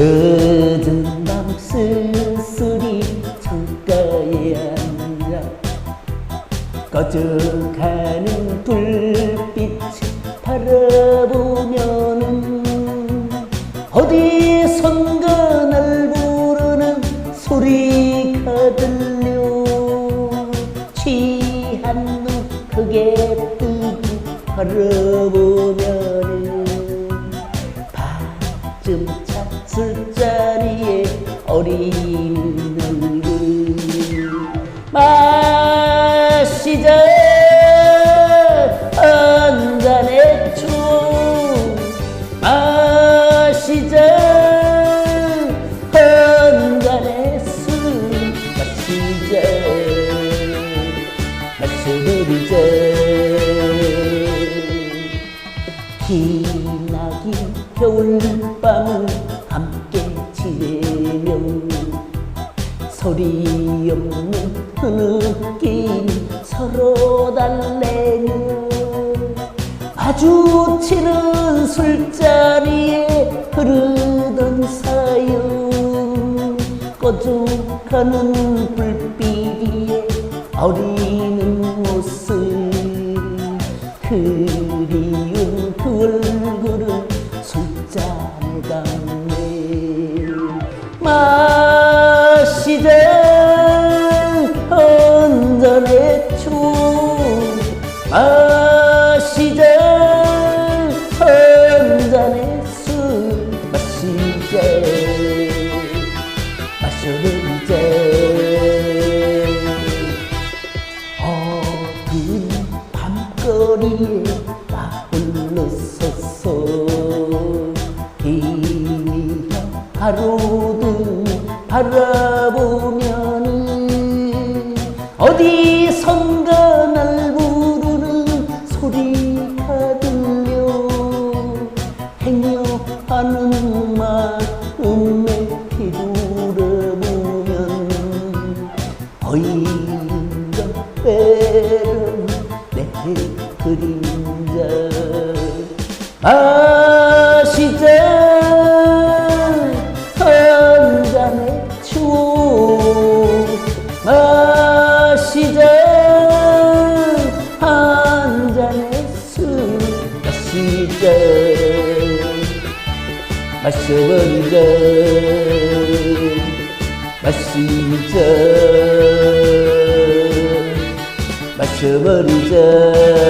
늦은 밤 쓸쓸히 창가에 앉아 꺼져가는 불빛 바라보면은 어디선가 날 부르는 소리가 들려. 취한 눈 크게 뜨고 바라보면 마셔버리자 기나긴 겨울밤을 함께 지내며 소리 없는 흐느낌 서로 달래며 마주치는 술자리에 흐르던 사연 꺼져가는 불빛 위에 어리 그리운 그 얼굴을 술잔에 담네 마시자 한 잔의 추억 홀로 섰어 희미한 하루등 바라 그림자. 마시자 한 잔의 추억 마시자 한 잔의 술 마시자 마셔버리자 마시자 마셔버리자